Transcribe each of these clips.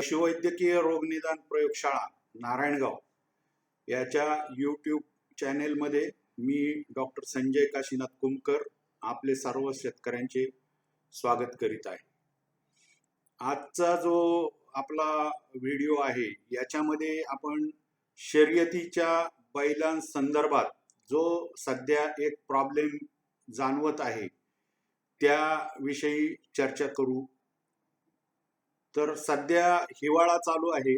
पशुवैद्यकीय रोगनिदान प्रयोगशाळा नारायणगाव. याच्या यूट्यूब चॅनेलमध्ये मी डॉक्टर संजय काशीनाथ कुमकर आपले सर्व शेतकऱ्यांचे स्वागत करीत आहे. आजचा जो आपला व्हिडिओ आहे याच्यामध्ये आपण शर्यतीच्या बैलांसंदर्भात जो सध्या एक प्रॉब्लेम जाणवत आहे त्याविषयी चर्चा करू. तर सध्या हिवाळा चालू आहे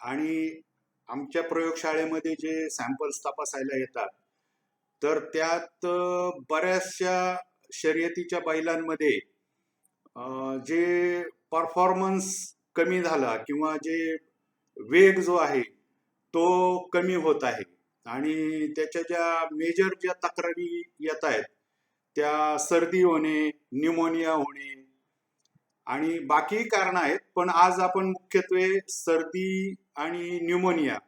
आणि आमच्या प्रयोगशाळेमध्ये जे सॅम्पल्स तपासायला येतात तर त्यात बऱ्याचशा शर्यतीच्या बैलांमध्ये जे परफॉर्मन्स कमी झाला किंवा जे वेग जो आहे तो कमी होत आहे. आणि त्याच्या ज्या मेजर ज्या तक्रारी येत आहेत त्या सर्दी होणे न्यूमोनिया होणे आणि बाकी कारण आहेत पण आज आपण मुख्यत्वे सर्दी आणि न्यूमोनिया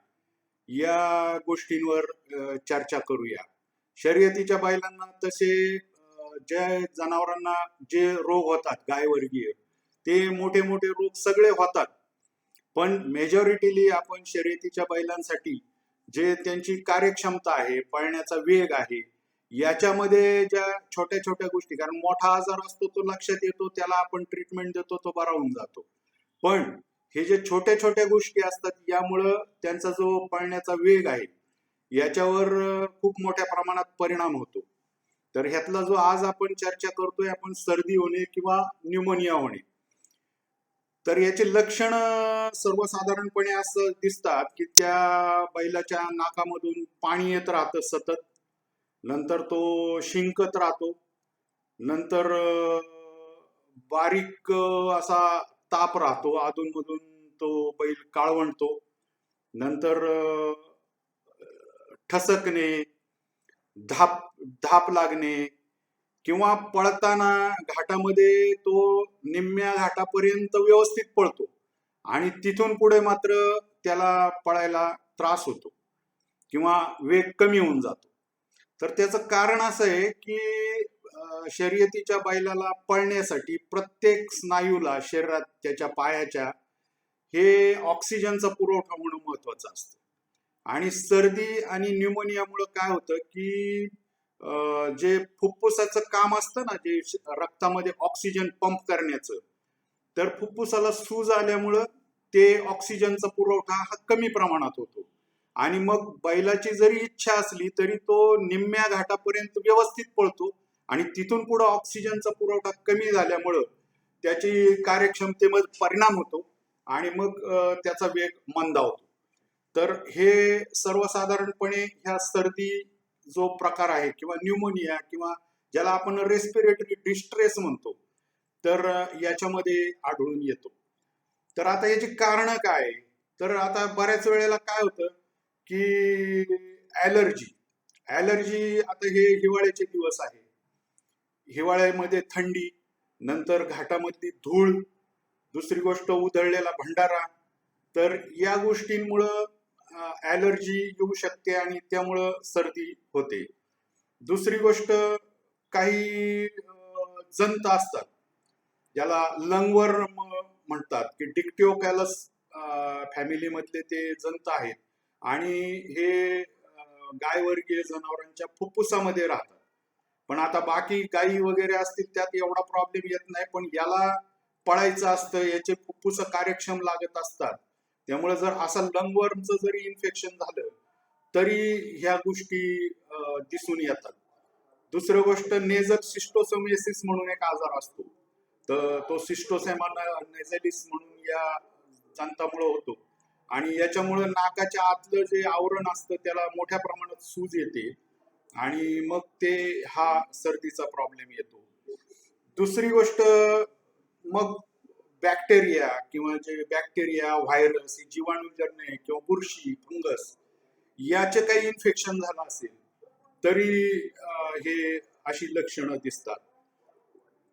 या गोष्टींवर चर्चा करूया. शर्यतीच्या बैलांना तसे ज्या जनावरांना जे रोग होतात गायवर्गीय ते मोठे मोठे रोग सगळे होतात. पण मेजॉरिटीली आपण शर्यतीच्या बैलांसाठी जे त्यांची कार्यक्षमता आहे पळण्याचा वेग आहे याच्यामध्ये ज्या छोट्या छोट्या गोष्टी कारण मोठा आजार असतो तो लक्षात येतो त्याला आपण ट्रीटमेंट देतो तो बरा होऊन जातो. पण हे जे छोट्या छोट्या गोष्टी असतात यामुळं त्यांचा जो पळण्याचा वेग आहे याच्यावर खूप मोठ्या प्रमाणात परिणाम होतो. तर ह्यातला जो आज आपण चर्चा करतोय आपण सर्दी होणे किंवा न्यूमोनिया होणे. तर याची लक्षण सर्वसाधारणपणे असं दिसतात की त्या बैलाच्या नाकामधून पाणी येत राहतं सतत. नंतर तो शिंकत राहतो. नंतर बारीक असा ताप राहतो. अधूनमधून तो बैल काळवणतो नंतर ठसकणे धाप धाप लागणे किंवा पळताना घाटामध्ये तो निम्म्या घाटापर्यंत व्यवस्थित पळतो आणि तिथून पुढे मात्र त्याला पळायला त्रास होतो किंवा वेग कमी होऊन जातो. तर त्याचं कारण असं आहे की शर्यतीच्या बैलाला पळण्यासाठी प्रत्येक स्नायूला शरीरात त्याच्या पायाच्या हे ऑक्सिजनचा पुरवठा होणं महत्वाचं असतं. आणि सर्दी आणि न्यूमोनियामुळं काय होतं की जे फुफ्फुसाचं काम असतं ना जे रक्तामध्ये ऑक्सिजन पंप करण्याचं तर फुफ्फुसाला सूज आल्यामुळं ते ऑक्सिजनचा पुरवठा हा कमी प्रमाणात होतो. आणि मग बैलाची जरी इच्छा असली तरी तो निम्म्या घाटापर्यंत व्यवस्थित पळतो आणि तिथून पुढे ऑक्सिजनचा पुरवठा कमी झाल्यामुळं त्याची कार्यक्षमतेमध्ये परिणाम होतो आणि मग त्याचा वेग मंदावतो तर हे सर्वसाधारणपणे ह्या सर्दी जो प्रकार आहे किंवा न्यूमोनिया किंवा ज्याला आपण रेस्पिरेटरी डिस्ट्रेस म्हणतो तर याच्यामध्ये आढळून येतो. तर आता याची कारणं काय? आहे? तर आता बऱ्याच वेळेला काय होतं? की ॲलर्जी. ॲलर्जी आता हे हिवाळ्याचे दिवस आहे. हिवाळ्यामध्ये थंडी नंतर घाटामधली धूळ दुसरी गोष्ट उधळलेला भंडारा. तर या गोष्टींमुळं ॲलर्जी येऊ शकते आणि त्यामुळं सर्दी होते. दुसरी गोष्ट काही जंत असतात. ज्याला लंगवर म्हणतात की डिक्टिओकॅलस फॅमिलीमधले ते जंत आहेत. आणि हे गायवर्गीय जनावरांच्या फुफ्फुसामध्ये राहतात. पण आता बाकी गायी वगैरे असतील त्यात एवढा प्रॉब्लेम येत नाही पण याला पळायचं असतं याचे फुफ्फुस कार्यक्षम लागत असतात. त्यामुळे जर असं लंगवर्मचं जरी इन्फेक्शन झालं तरी ह्या गोष्टी दिसून येतात. दुसरं गोष्ट नेझल सिस्टोसोमेसिस म्हणून एक आजार असतो. तर तो सिस्टोसेमा नेझेलिस म्हणून या जंतामुळे होतो. आणि याच्यामुळे नाकाच्या आतलं जे आवरण असतं त्याला मोठ्या प्रमाणात सूज येते. आणि मग ते हा सर्दीचा प्रॉब्लेम येतो. दुसरी गोष्ट मग बॅक्टेरिया किंवा जे बॅक्टेरिया व्हायरस जीवाणूजन्य किंवा बुरशी फंगस याचे काही इन्फेक्शन झालं असेल तरी हे अशी लक्षणं दिसतात.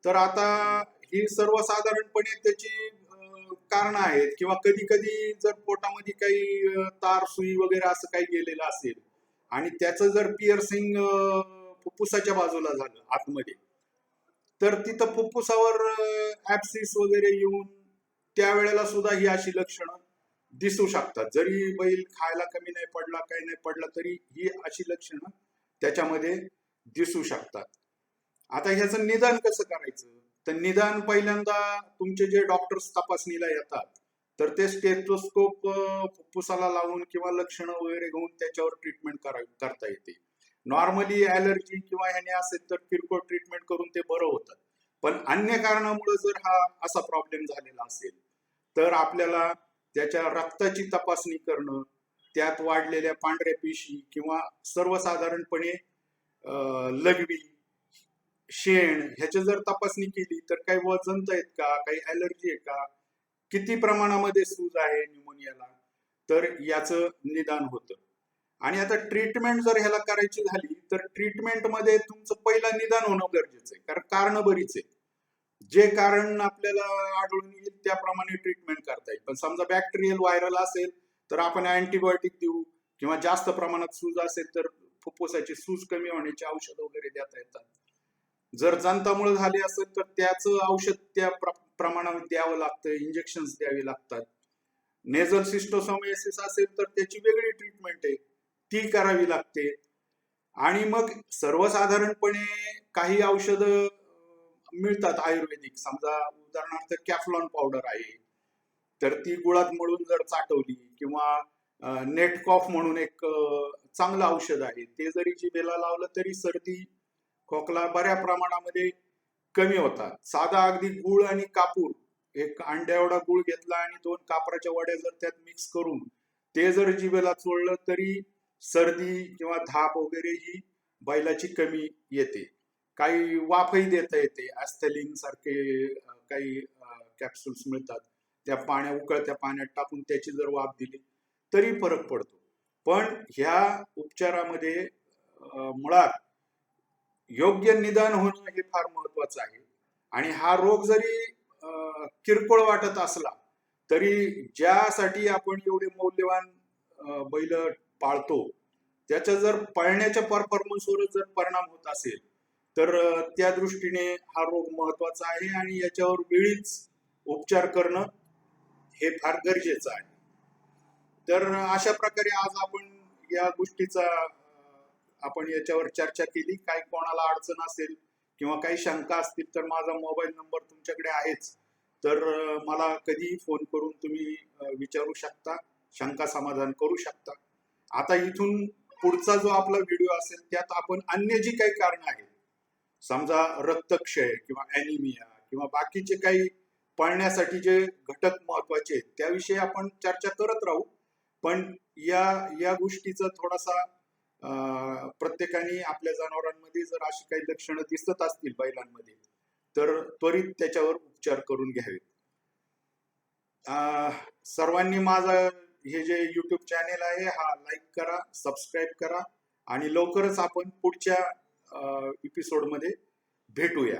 तर आता ही सर्वसाधारणपणे त्याची कारण आहेत किंवा कधी कधी जर पोटामध्ये काही तार सुई वगैरे असं काही गेलेलं असेल आणि त्याचं जर पिअर्सिंग फुफ्फुसाच्या बाजूला झालं आतमध्ये तर तिथं फुफ्फुसावर ऍप्सिस वगैरे येऊन त्यावेळेला सुद्धा ही अशी लक्षणं दिसू शकतात. जरी बैल खायला कमी नाही पडला काही नाही पडला तरी ही अशी लक्षणं त्याच्यामध्ये दिसू शकतात. आता ह्याचं निदान कसं करायचं? तर निदान पहिल्यांदा तुमचे जे डॉक्टर्स तपासणीला येतात तर ते स्टेथोस्कोप फुफ्फुसाला लावून किंवा लक्षणं वगैरे घेऊन त्याच्यावर ट्रीटमेंट करा करता येते. नॉर्मली ॲलर्जी किंवा ह्याने असेल तर किरकोळ ट्रीटमेंट करून ते बरं होतं. पण अन्य कारणामुळे जर हा असा प्रॉब्लेम झालेला असेल तर आपल्याला त्याच्या रक्ताची तपासणी करणं त्यात वाढलेल्या पांढऱ्या पेशी किंवा सर्वसाधारणपणे लघवी शेण ह्याची जर तपासणी केली तर काही वजंत आहेत का? काही ऍलर्जी आहे का? किती प्रमाणामध्ये सूज आहे न्यूमोनियाला तर याचं निदान होतं. आणि आता ट्रीटमेंट जर ह्याला करायची झाली तर ट्रीटमेंटमध्ये तुमचं पहिलं निदान होणं गरजेचं आहे. कारण कारण बरीच आहे. जे कारण आपल्याला आढळून येईल त्याप्रमाणे ट्रीटमेंट करता येईल. पण समजा बॅक्टेरियल व्हायरल असेल तर आपण अँटीबायोटिक देऊ. किंवा जास्त प्रमाणात सूज असेल तर फुफ्फुसाची सूज कमी होण्याची औषध वगैरे देता येतात. जर जंतामुळे झाले असेल तर त्याचं औषध त्या प्र- प्रमाणात द्यावं लागतं इंजेक्शन द्यावी लागतात. नेझल सिस्टोसोमायसिस असेल तर त्याची वेगळी ट्रीटमेंट आहे. ती करावी लागते. आणि मग सर्वसाधारणपणे काही औषधं मिळतात आयुर्वेदिक. समजा उदाहरणार्थ कॅफलॉन पावडर आहे. तर ती गुळात मळून जर चाटवली किंवा नेटकॉफ म्हणून एक चांगलं औषध आहे. ते जरी जिभेला लावलं तरी सर्दी खोकला बऱ्या प्रमाणामध्ये कमी होतात साधा अगदी गुळ आणि कापूर. एक अंड्या एवढा गुळ घेतला आणि दोन कापराच्या वड्या जर त्यात मिक्स करून ते जर जिभेला चोळलं तरी सर्दी किंवा धाप वगैरे ही बैलाची कमी येते. काही वाफही देता येते. ॲस्थलिन सारखे काही कॅप्सूल्स मिळतात. त्या पाण्या उकळत्या पाण्यात टाकून त्याची जर वाफ दिली तरी फरक पडतो. पण ह्या उपचारामध्ये मुळात योग्य निदान होणं हे फार महत्वाचं आहे. आणि हा रोग जरी किरकोळ वाटत असला तरी ज्यासाठी आपण एवढे मौल्यवान बैल पाळतो त्याच्या जर पळण्याच्या परफॉर्मन्सवर जर परिणाम होत असेल तर त्या दृष्टीने हा रोग महत्त्वाचा आहे आणि याच्यावर वेळीच उपचार करणं हे फार गरजेचं आहे. तर अशा प्रकारे आज आपण या गोष्टीचा आपण याच्यावर चर्चा केली. काही कोणाला अडचण असेल किंवा काही शंका असतील तर माझा मोबाईल नंबर तुमच्याकडे आहेच. तर मला कधीही फोन करून तुम्ही विचारू शकता. शंका समाधान करू शकता. आता इथून पुढचा जो आपला व्हिडिओ असेल त्यात आपण अन्य जी काही कारण आहेत समजा रक्तक्षय किंवा अॅनिमिया किंवा बाकीचे काही पळण्यासाठी जे घटक महत्त्वाचे आहेत त्याविषयी आपण चर्चा करत राहू. पण या या गोष्टीचा थोडासा प्रत्येकाने आपल्या जनावरांमध्ये जर अशी काही लक्षणं दिसत असतील बैलांमध्ये तर त्वरित त्याच्यावर उपचार करून घ्यावे सर्वांनी माझा हे जे युट्यूब चॅनेल आहे हा लाईक करा सबस्क्राईब करा आणि लवकरच आपण पुढच्या एपिसोडमध्ये भेटूया.